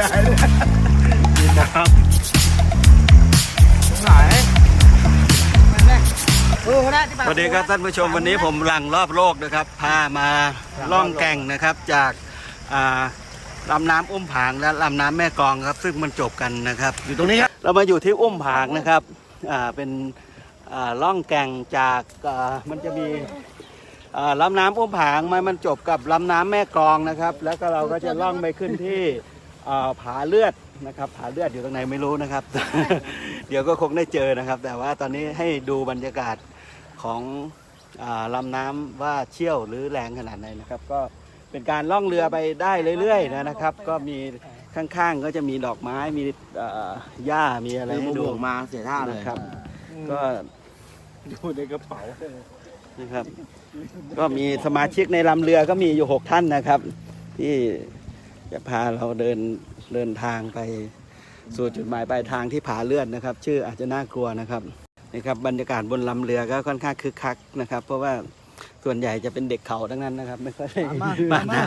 ได้เลยกินน้ำไหนมันแรกเออได้ที่สวัสดีครับท่านผู้ชมวันนี้ผมลังรอบโลกนะครับ พามาล่องแก่งนะครับจากอ่าลำน้ำอุ้มผางและลำน้ำแม่กองครับ ซึ่งมันจบกันนะครับ อยู่ตรงนี้ครับเรามาอยู่ที่อุ้มผางนะครับเป็นล่องแก่งจากมันจะมีอ่าลำน้ำอุ้มผางมามันจบกับลำน้ำแม่กองนะครับ แล้วก็เราก็จะล่องไปขึ้นที่ ผาเลือดนะครับผาเลือดอยู่ตรงไหนไม่รู้นะครับ เดี๋ยวก็คงได้เจอนะครับ แต่ว่าตอนนี้ให้ดูบรรยากาศของอาลำน้ำว่าเชี่ยวหรือแรงขนาดไหนนะครับ ก็เป็นการล่องเรือไปได้เรื่อยๆนะครับ ก็มีข้างๆก็จะมีดอกไม้มีหญ้ามีอะไรให้ดูมาเสียท่าเลยนะครับ ก็อยู่ในกระเป๋านะครับ ก็มีสมาชิกในลำเรือก็มีอยู่หกท่านนะครับ ที่ จะพาเราเดินเดินทางไปสู่จุดหมายปลายทางที่ผาเลือดนะครับ ชื่ออาจจะน่ากลัวนะครับนี่ครับบรรยากาศบนลำเรือก็ค่อนข้างคึกคักนะครับ เพราะว่าส่วนใหญ่จะเป็นเด็กเขาทั้งนั้นนะครับ ไม่ค่อยได้ว่ายน้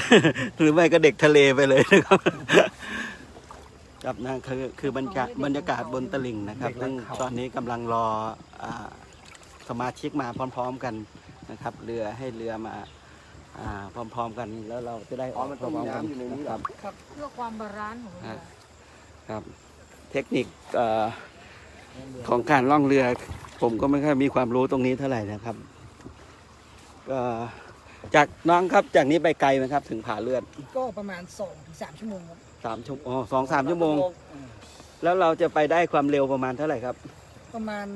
ำหรือไม่ก็เด็กทะเลไปเลยนะครับครับนั่นคือคือบรรยากาศบรรยากาศบนตลิ่งนะครับซึ่งตอนนี้กำลังรออ่าสมาชิกมาพร้อม ๆกันนะครับ เรือให้เรือมา อ่าพร้อมๆกันแล้วเราจะได้ออกพร้อมๆกันนะครับครับ เพื่อความบาลานซ์ของเรือ ครับเทคนิคเอ่อของการล่องเรือ ผมก็ไม่ค่อยมีความรู้ตรงนี้เท่าไหร่นะครับก็จากน้องครับจากนี้ไปไกลไหมครับ ถึงผาเลือดก็ประมาณ2-3ถึงชั่วโมงครับสามชั่วโมงอ๋อสองสามชั่วโมง แล้วเราจะไปได้ความเร็วประมาณเท่าไหร่ครับประมาณ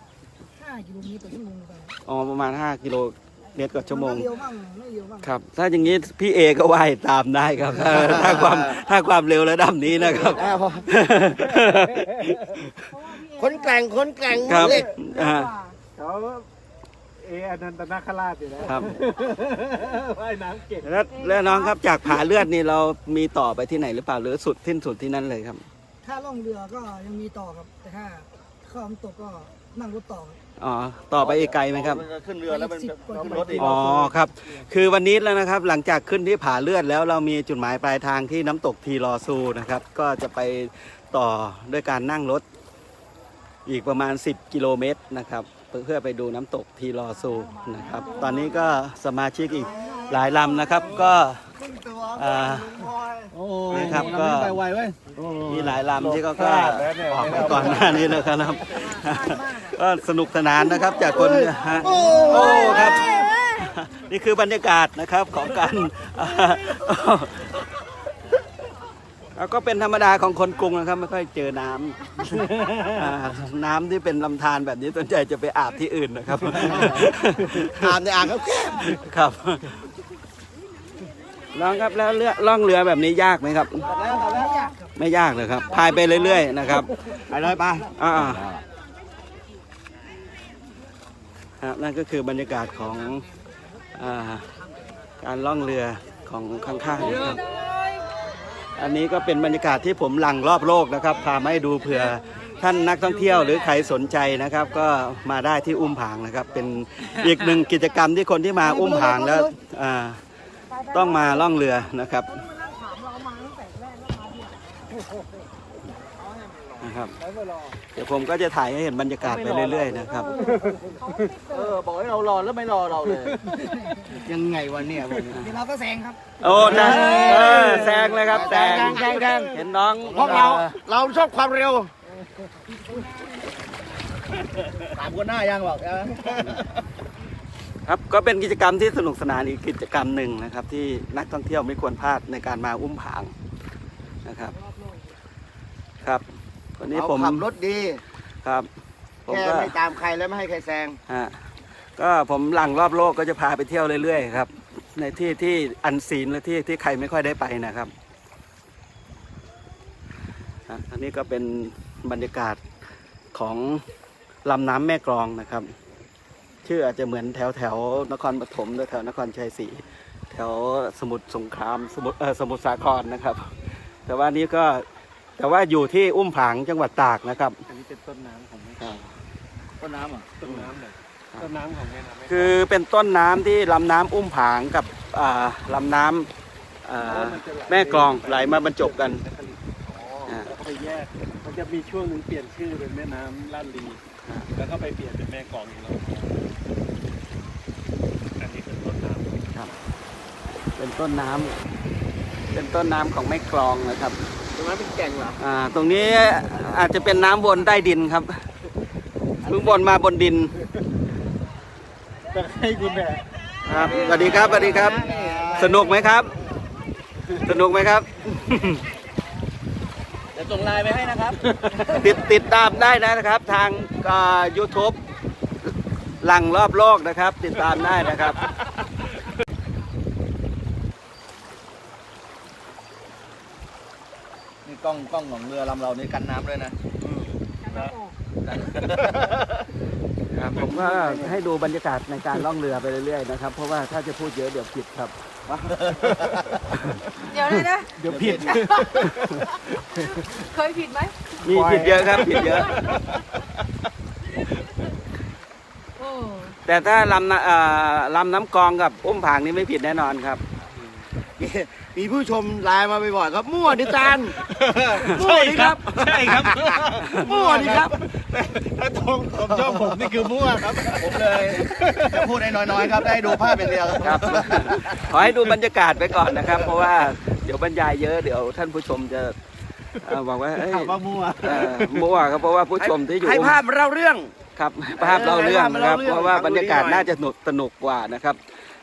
5กิโลเมตรต่อชั่วโมงไปอ๋อประมาณ 5 กิโลเมตรต่อชั่วโมงนก็เร็วบ้างไม่เร็วบ้างครับ ถ้าอย่างนี้พี่เอก็ว่ายตามได้ครับ ถ้าถ้าความถ้าความเร็วระดับนี้นะครับคนแกร่งคนแกร่งครับเล็กอ่า เขาเออนันตนาคราชอยู่นะครับ ว่ายน้ำเก่งแล้วแล้วน้องครับจากผาเลือดนี่เรามีต่อไปที่ไหนหรือเปล่าหรือสุดทิ้นสุดที่นั่นเลยครับ ถ้าล่องเรือก็ยังมีต่อครับ แต่ถ้าเข้าน้ำตกก็นั่งรถต่อครับ อ๋อต่อไปอีกไกลไหมครับขึ้นเรือแล้วมันสิบกว่ากิโลรถอีกอ๋อครับ คือวันนี้แล้วนะครับหลังจากขึ้นที่ผาเลือดแล้วเรามีจุดหมายปลายทางที่น้ำตกทีรอซูนะครับ ก็จะไปต่อด้วยการนั่งรถอีกประมาณ 10 กิโลเมตรนะครับ เพื่อไปดูน้ำตกทีรอซูนะครับ ตอนนี้ก็สมาชิกอีกหลายลำนะครับก็อ่านี่ครับก็ ไปไวเว้ย มีหลายลำที่เขาก็ออกมาก่อนหน้านี้แล้วครับ ก็สนุกสนานนะครับจากคนฮะโอ้ครับ นี่คือบรรยากาศนะครับของการแล้วก็เป็นธรรมดาของคนกรุงนะครับ ไม่ค่อยเจอน้ำอ่าน้ำที่เป็นลำธารแบบนี้ส่วนใหญ่จะไปอาบที่อื่นนะครับอ่านในอ่างเขาแคบครับน้องครับแล้วเรือล่องเรือแบบนี้ยากไหมครับไม่ยากครับ ไม่ยากเลยครับพายไปเรื่อย ๆ นะครับ ไปเลยไป อ่า ครับนั่นก็คือบรรยากาศของอการล่องเรือของข้างๆนะครับอันนี้ก็เป็นบรรยากาศที่ผมหลังรอบโลกนะครับ พามาให้ดูเผื่อท่านนักท่องเที่ยวหรือใครสนใจนะครับ ก็มาได้ที่อุ้มผางนะครับ เป็นอีกหนึ่งกิจกรรมที่คนที่มาอุ้มผางแล้วต้องมาล่องเรือนะครับ นั่งถามเรามาตั้งแต่แรกแล้วมาที่หลังนะครับ เดี๋ยวผมก็จะถ่ายให้เห็นบรรยากาศไปเรื่อย ๆ นะครับ เออบอกให้เรารอแล้วไม่รอเราเลย ยังไงวะเนี่ยผมเดี๋ยวเราก็แซงครับ โอ้นะเออแซงเลยครับแซงแซงแซง เห็นน้องพวกเราเราชอบความเร็วถามคนหน้ายังบอกยังครับก็เป็นกิจกรรมที่สนุกสนานอีกกิจกรรมหนึ่งนะครับ ที่นักท่องเที่ยวไม่ควรพลาดในการมาอุ้มผางนะครับ ครับ วันนี้เขาผมขับรถดีครับผมแค่ก็ไม่ตามใครแล้วไม่ให้ใครแซงฮะก็ผมหลังรอบโลกก็จะพาไปเที่ยวเรื่อยๆครับ ในที่ที่อันซีนและที่ที่ใครไม่ค่อยได้ไปนะครับอะอันนี้ก็เป็นบรรยากาศของลำน้ำแม่กลองนะครับ ชื่ออาจจะเหมือนแถวแถวๆนครปฐมหรือแถวนครชัยศรีแถวสมุทรสงครามสมุทรเออสมุทรสาครนะครับ แต่ว่านี้ก็ แต่ว่าอยู่ที่อุ้มผางจังหวัดตากนะครับ อันนี้เป็นต้นน้ำของแม่ครับต้นน้ำอะต้นน้ำเลยต้นน้ำของแม่น้ำแม่คือเป็นต้นน้ำที่ลำน้ำอุ้มผางกับอ่าลำน้ำอ่าแม่กลองไหลมาบรรจบกันอ่าแล้วก็ไปแยก มันจะมีช่วงหนึ่งเปลี่ยนชื่อเป็นแม่น้ำลาดลีอ่า แล้วก็ไปเปลี่ยนเป็นแม่กลองอีกแล้วอันนี้เป็นต้นน้ำครับเป็นต้นน้ำเป็นต้นน้ำของแม่กลองนะครับต รงนั้นเป็นแก่งเหรออ่าตรงนี้อาจจะเป็นน้ำวนใต้ดินครับเพิ่งวนมาบนดินจะให้คุณแม่ครับสวัสดีครับสวัสดีครับ สนุกไหมครับ สนุกไหมครับ เดี๋ยวส่งไลน์ไปให้นะครับ ติดติดตามได้นะครับ ทางยูทูบหลังรอบโลกนะครับ ติดตามได้นะครับ กล้องกล้องของเรือลำเรานี่กันน้ำด้วยนะครับผมก็ให้ดูบรรยากาศในการล่องเรือไปเรื่อยๆนะครับ เพราะว่าถ้าจะพูดเยอะเดี๋ยวผิดครับ เดี๋ยวเลยนะ เดี๋ยวผิด เคยผิดไหมมีผิดเยอะครับผิดเยอะโอ้แต่ถ้าลำน้ำเอ่อลำน้ำกลองกับอุ้มผางนี่ไม่ผิดแน่นอนครับ มีผู้ชมไลน์มาบ่อยๆครับ มั่วดิจานมั่วใช่ดิคครัรับบใช่ครับมั่วดิครับถ้าตรงผมชอบผมนี่คือมั่วครับ ผมเลยจะพูดให้น้อยๆครับ ได้ดูภาพเป็นเดียวครับ ขอให้ดูบรรยากาศไปก่อนนะครับ เพราะว่าเดี๋ยวบรรยายเยอะเดี๋ยวท่านผู้ชมจะเอ่อบอกว่าเอ้ยถามว่ามั่วเอ่อมั่วครับเพราะว่าผู้ชมที่อยู่ให้ภาพเล่าเรื่องครับภาพเราเรื่องนะครับให้ภาพเราเรื่องเพราะว่าฟังดูบรรยากาศดีหน่อยน่าจะสนุกสนุกกว่านะครับ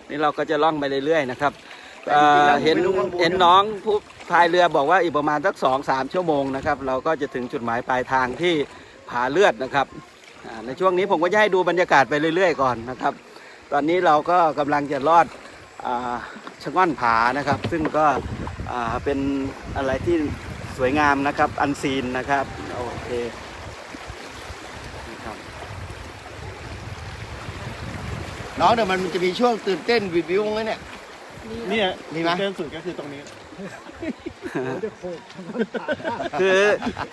นี่เราก็จะล่องไปเรื่อยๆนะครับแต่ เอ่จริงๆอแล้วเห็นไม่รู้ข้างบนเห็นน้องผู้พายเรือบอกว่าอีกประมาณสักสองสามชั่วโมงนะครับ เราก็จะถึงจุดหมายปลายทางที่ผาเลือดนะครับอ่าในช่วงนี้ผมก็จะให้ดูบรรยากาศไปเรื่อย ๆ ก่อนนะครับ ตอนนี้เราก็กำลังจะลอดอาชะง่อนผานะครับ ซึ่งก็อ่าเป็นอะไรที่สวยงามนะครับอันซีนนะครับโอเคนะครับ น้องเดี๋ยวมันจะมีช่วงตื่นเต้นวิววิวไหมเนี่ย เนี่ยมีไหมเต้นสุดก็คือตรงนี้ คือ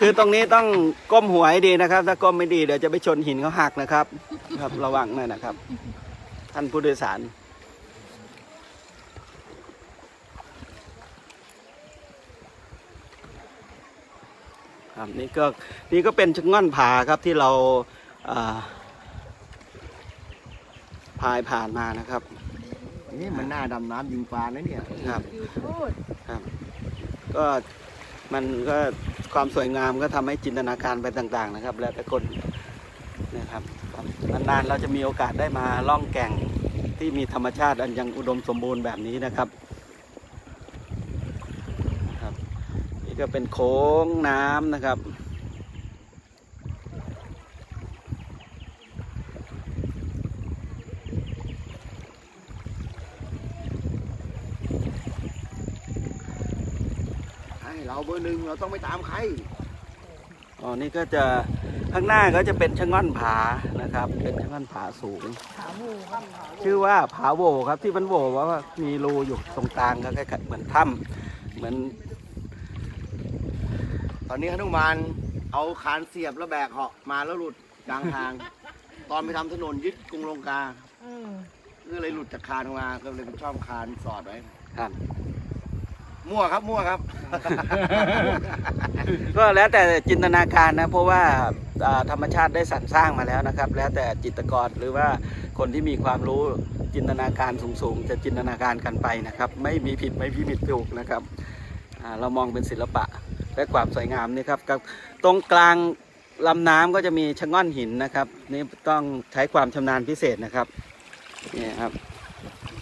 คือตรงนี้ต้องก้มหัวให้ดีนะครับ ถ้าก้มไม่ดีเดี๋ยวจะไปชนหินเขาหักนะครับ ครับระวังหน่อยนะครับ ท่านผู้โดยสาร ครับนี่ก็นี่ก็เป็นชะง่อนผาครับที่เราอ่าพายผ่านมานะครับ นี่มันหน้าดำน้ำยิงปลานะเนี่ยครับอยู่พูดก็มันก็ความสวยงามก็ทำให้จินตนาการไปต่าง ๆ นะครับ แล้วแต่คนนะครับนานๆเราจะมีโอกาสได้มาล่องแก่งที่มีธรรมชาติอันยังอุดมสมบูรณ์แบบนี้นะครับนะครับ นี่ก็เป็นโค้งน้ำนะครับ ให้เราเบ อร์หนึ่งเราต้องไปตามใครอ๋อนี่ก็จะข้างหน้าก็จะเป็นชะง่อนผานะครับ เป็นชะง่อนผาสูงชื่อว่าผาโหวครับที่มันโหวว่ามีรูอยู่ตรงกลางก็คล้ายๆเหมือนถ้ำเหมือน ตอนนี้ฮนุมานเอาคานเสียบแล้วแบกเหาะมาแล้วหลุดกลางทาง ตอนไปทำถนนยึดกรุงลงกา อืมก็เลยหลุดจากคานออกมาก็เลยเป็นช่องคานสอดไว้ครับ มั่วครับมั่วครับ ก็แล้วแต่จินตนาการนะ เพราะว่าอ่าธรรมชาติได้สรรสร้างมาแล้วนะครับ แล้วแต่จิตรกรหรือว่าคนที่มีความรู้จินตนาการสูงๆ จะจินตนาการกันไปนะครับ ไม่มีผิดไม่มีผิดถูกนะครับอ่าเรามองเป็นศิลปะและความสวยงามนี่ครับกับตรงกลางลำน้ำก็จะมีชะง่อนหินนะครับ นี่ต้องใช้ความชำนาญพิเศษนะครับนี่ครับ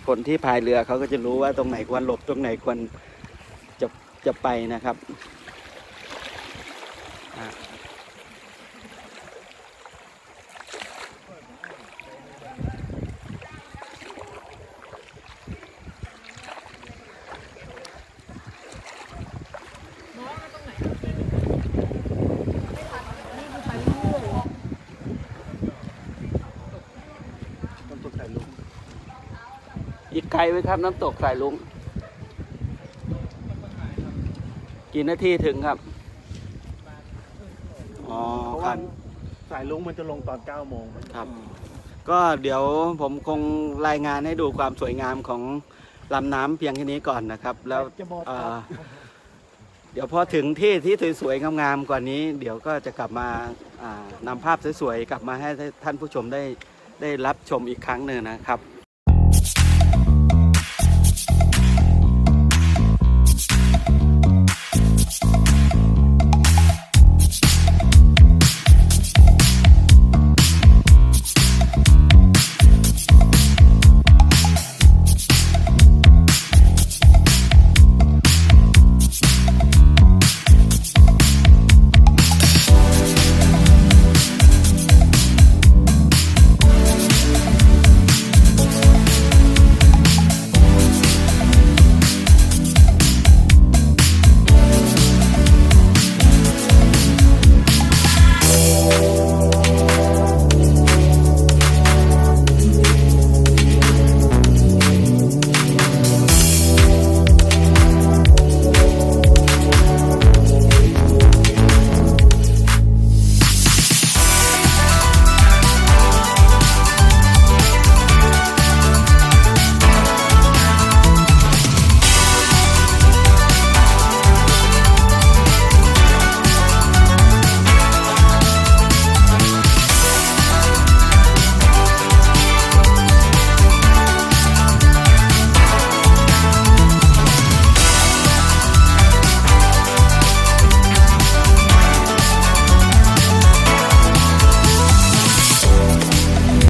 คนที่พายเรือเขาก็จะรู้ว่าตรงไหนควรหลบตรงไหนควร จะไปนะครับอีกไกลไหมครับน้ำตกสายลุง กี่นาทีถึงครับ อ๋อเพราะคว่ารับ สายลุงมันจะลงตอน9โมงครับ ก็เดี๋ยวผมคงรายงานให้ดูความสวยงามของลำน้ำเพียงแค่นี้ก่อนนะครับ แล้วจะหมดเอ่ครัอบเดี๋ยวพอถึงที่ที่สวยๆงามๆกว่านี้ เดี๋ยวก็จะกลับมาอ่านำภาพสวยๆกลับมาให้ท่านผู้ชมได้ได้รับชมอีกครั้งหนึ่งนะครับ